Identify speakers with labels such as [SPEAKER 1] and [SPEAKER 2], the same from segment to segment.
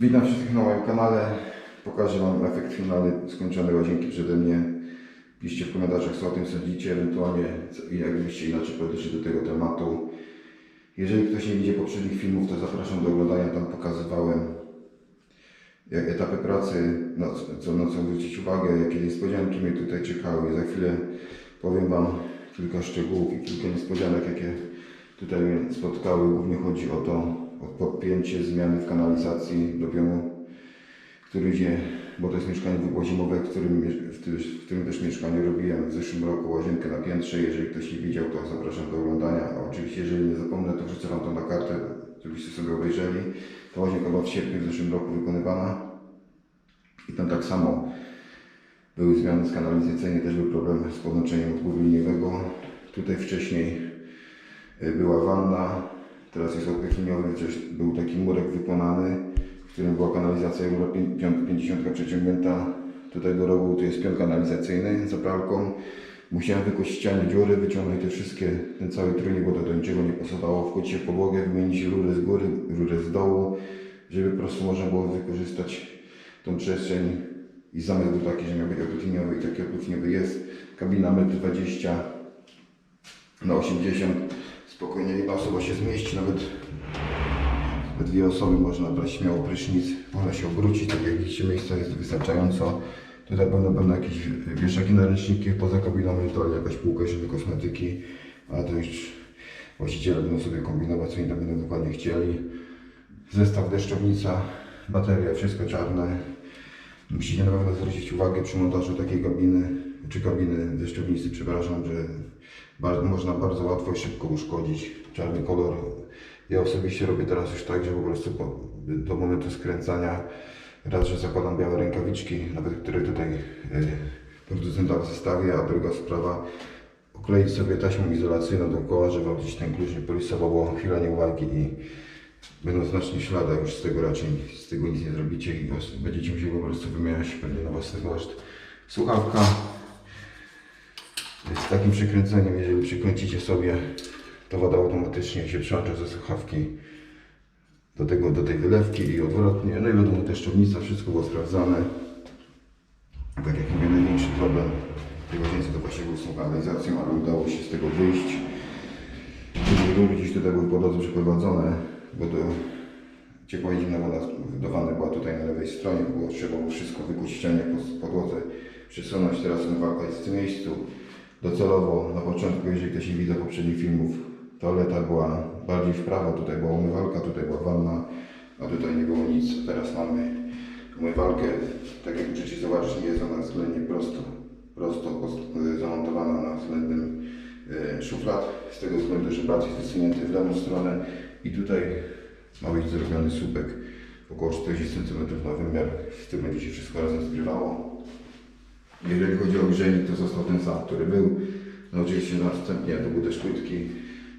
[SPEAKER 1] Witam wszystkich na moim kanale. Pokażę Wam efekt finalny skończonej łazienki przede mnie. Piszcie w komentarzach, co o tym sądzicie, ewentualnie jakbyście inaczej podeszli do tego tematu. Jeżeli ktoś nie widzi poprzednich filmów, to zapraszam do oglądania. Tam pokazywałem jak etapy pracy, na co, na co zwrócić uwagę, jakie niespodzianki mnie tutaj czekały. Za chwilę powiem Wam kilka szczegółów i kilka niespodzianek, jakie tutaj mnie spotkały. Głównie chodzi o to, podpięcie zmiany w kanalizacji do pionu, który idzie, bo to jest mieszkanie dwupoziomowe, w którym, w, którym też mieszkaniu robiłem w zeszłym roku łazienkę na piętrze. Jeżeli ktoś nie widział, to zapraszam do oglądania. A oczywiście, jeżeli nie zapomnę, to wrzucę Wam to na kartę, żebyście sobie obejrzeli. Ta łazienka była w sierpniu w zeszłym roku wykonywana. I tam tak samo były zmiany z kanalizacyjnej, też był problem z podłączeniem odpływu liniowego. Tutaj wcześniej y, była wanna, teraz jest gdzieś był taki murek wykonany, w którym była kanalizacja Euro 50 przeciągnięta. Tutaj do rogu tu jest pion kanalizacyjny za pralką. Musiałem wykuć ściany dziury, wyciągnąć te wszystkie, ten cały trójnik, bo to do niczego nie pasowało, wkuć się w podłogę, wymienić rurę z góry, rurę z dołu, żeby po prostu można było wykorzystać tą przestrzeń i zamysł był taki, że miał być odpływ liniowy i taki odpływ liniowy jest. Kabina 1,20 m na 80 spokojnie jedna osoba się zmieści, nawet we dwie osoby można brać śmiało prysznic, można się obrócić, tak jak widzicie miejsca jest wystarczająco. Tutaj będą pewne jakieś wieszaki na ręczniki, poza kabiną ewentualnie jakaś półka, żeby kosmetyki, ale to już właściciele będą sobie kombinować, co oni tam będą dokładnie chcieli. Zestaw deszczownica, bateria, wszystko czarne. Musicie na pewno zwrócić uwagę przy montażu takiej kabiny, czy kabiny deszczownicy, przepraszam, że bardzo, można bardzo łatwo i szybko uszkodzić czarny kolor. Ja osobiście robię teraz już tak, że po prostu po, do momentu skręcania raz, że zakładam białe rękawiczki, nawet które tutaj y, producentowi zostawię, a druga sprawa okleić sobie taśmą izolacyjną dookoła, żeby gdzieś ten klucz nie porysował, bo chwila nieuwagi i będą znacznie ślady, już z tego raczej z tego nic nie zrobicie i będziecie musieli po prostu wymieniać pewnie na własny koszt. Słuchawka z takim przykręceniem, jeżeli przykręcicie sobie, to woda automatycznie się przełącza ze słuchawki do, tego, do tej wylewki i odwrotnie. No i wiadomo, deszczownica, wszystko było sprawdzane. Tak jak mówię, największy problem tej łazience to właśnie był z tą kanalizacją, ale udało się z tego wyjść. Rury gdzieś tutaj były po drodze przeprowadzone, bo to ciepła zimna woda wanny była tutaj na lewej stronie, było trzeba było wszystko wykuć ścianie po podłodze, przesunąć, teraz umywalka jest w tym miejscu. Docelowo na początku, jeżeli ktoś nie widział poprzednich filmów, toaleta była bardziej w prawo, tutaj była umywalka, tutaj była wanna, a tutaj nie było nic. Teraz mamy umywalkę, tak jak możecie zobaczyć, nie jest ona względnie prosto, prosto zamontowana na względem e, szuflad, z tego względu, że blat jest wysunięty w lewą stronę i tutaj ma być zrobiony słupek około 40 cm na wymiar, z tym będzie się wszystko razem zgrywało. Jeżeli chodzi o grzejnik, to został ten sam, który był. No oczywiście następnie to były też płytki,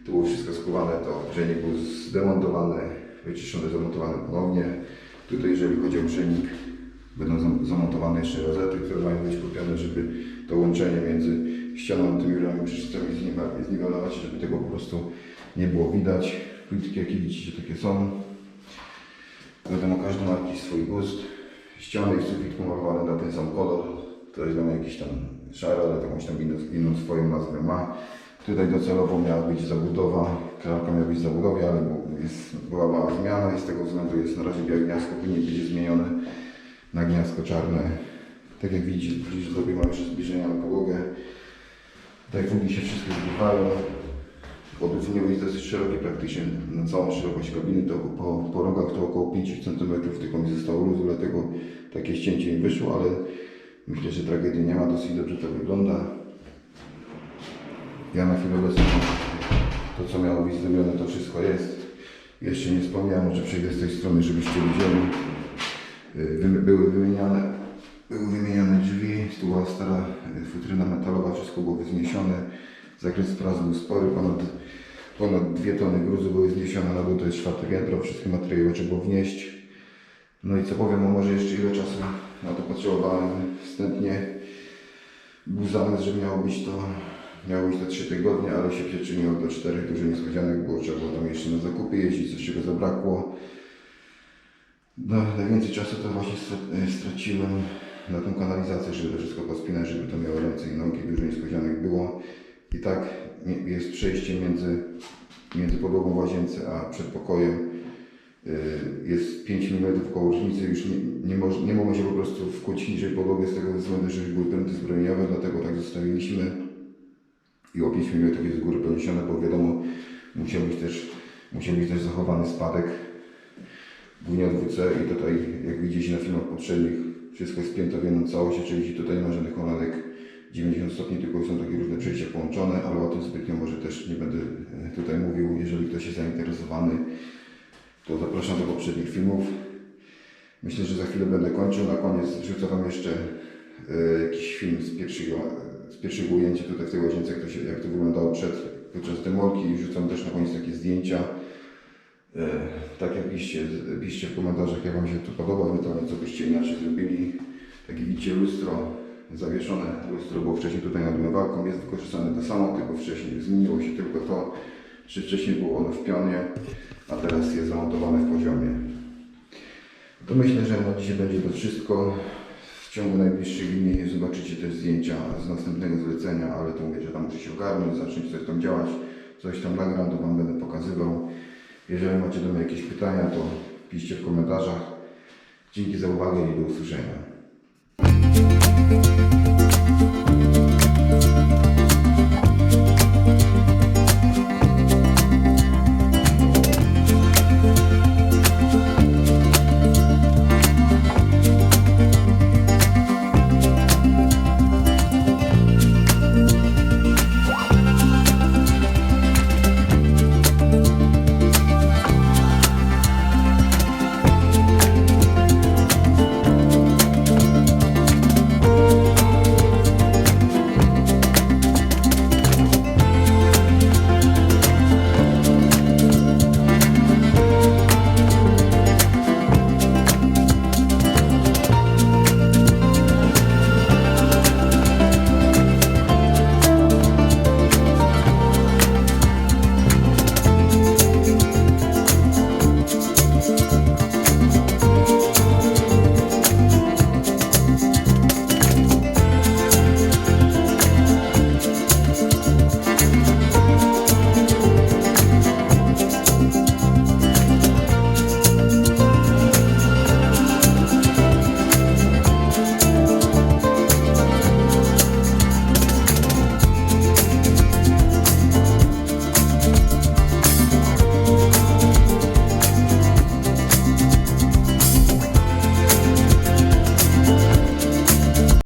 [SPEAKER 1] to było wszystko skuwane, to grzejnik był zdemontowany, wyczyszczony, zamontowany ponownie. Tutaj jeżeli chodzi o grzejnik, będą zam- zamontowane jeszcze rozety, które mają być kupione, żeby to łączenie między ścianą a tymi rurami zniwe- zniwelować, żeby tego po prostu nie było widać. Płytki jakie widzicie takie są. Wiadomo, każdy ma jakiś swój gust. Ściany i sufit pomalowane na ten sam kolor. Ktoś tam jakiś tam szary, ale jakąś tam inną, inną swoją nazwę ma. Tutaj docelowo miała być zabudowa, klamka miała być zabudowie, ale jest, była mała zmiana i z tego względu jest na razie białe gniazdko, później będzie zmienione na gniazdko czarne. Tak jak widzicie, bliżej sobie mam jeszcze zbliżenia na podłogę. Tutaj fugi się wszystkie zgrywają. Podłóg nie jest dosyć szeroki praktycznie na całą szerokość kabiny, to po, po rogach to około 5 cm tylko mi zostało luzu, dlatego takie ścięcie mi wyszło, ale myślę, że tragedii nie ma, dosyć dobrze to wygląda. Ja na chwilę obecną to co miało być zrobione to wszystko jest. Jeszcze nie wspomniałem, może przejdę z tej strony, żebyście widzieli. Były wymieniane były wymienione drzwi, tu była stara y, futryna metalowa, wszystko było wzniesione. Zakres prac był spory, ponad, ponad dwie tony gruzu były zniesione na dół, to jest czwarte piętro, wszystkie materiały trzeba było wnieść. No i co powiem, no może jeszcze ile czasu na to potrzebowałem wstępnie. Był zamysł, że miało być to, miało być to 3 tygodnie, ale się przyczyniło do 4, dużo niespodzianek było, trzeba było tam jeszcze na zakupy jeździć, coś czego zabrakło. No, najwięcej czasu to właśnie e, straciłem na tą kanalizację, żeby to wszystko pospinać, żeby to miało ręce i nogi, dużo niespodzianek było. I tak jest przejście między, między podłogą w łazience a przedpokojem. Y, Jest 5 mm koło różnicy, już nie, nie, nie mogą się po prostu wkuć niżej podłogi z tego względu, że już były pręty zbrojeniowe, dlatego tak zostawiliśmy. I o 5 mm jest z góry poniesione, bo wiadomo, musiał być też, musiał być też zachowany spadek Gunia 2C i tutaj, jak widzicie na filmach poprzednich, wszystko jest spięte w jedną całość, oczywiście tutaj nie ma żadnych kolanek 90 stopni, tylko są takie różne przejścia połączone, ale o tym zbytnio może też nie będę e, tutaj mówił. Jeżeli ktoś jest zainteresowany, to zapraszam do poprzednich filmów. Myślę, że za chwilę będę kończył. Na koniec wrzucę Wam jeszcze e, jakiś film z pierwszego, z pierwszego ujęcia tutaj w tej łazience, jak to, się, jak to wyglądało przed, podczas demolki i wrzucam też na koniec takie zdjęcia. E, tak jak piszcie, piszcie w komentarzach, jak Wam się to podoba, ewentualnie co byście inaczej zrobili. Takie widzicie lustro, zawieszone lustro było wcześniej tutaj nad umywalką, jest wykorzystane to samo, tylko wcześniej zmieniło się tylko to, czy wcześniej było ono w pionie, a teraz jest zamontowane w poziomie. To myślę, że na dzisiaj będzie to wszystko. W ciągu najbliższych dni zobaczycie też zdjęcia z następnego zlecenia, ale to mówię, że tam muszę się ogarnąć, zacząć coś tam działać, coś tam nagram, to Wam będę pokazywał. Jeżeli macie do mnie jakieś pytania, to piszcie w komentarzach. Dzięki za uwagę i do usłyszenia.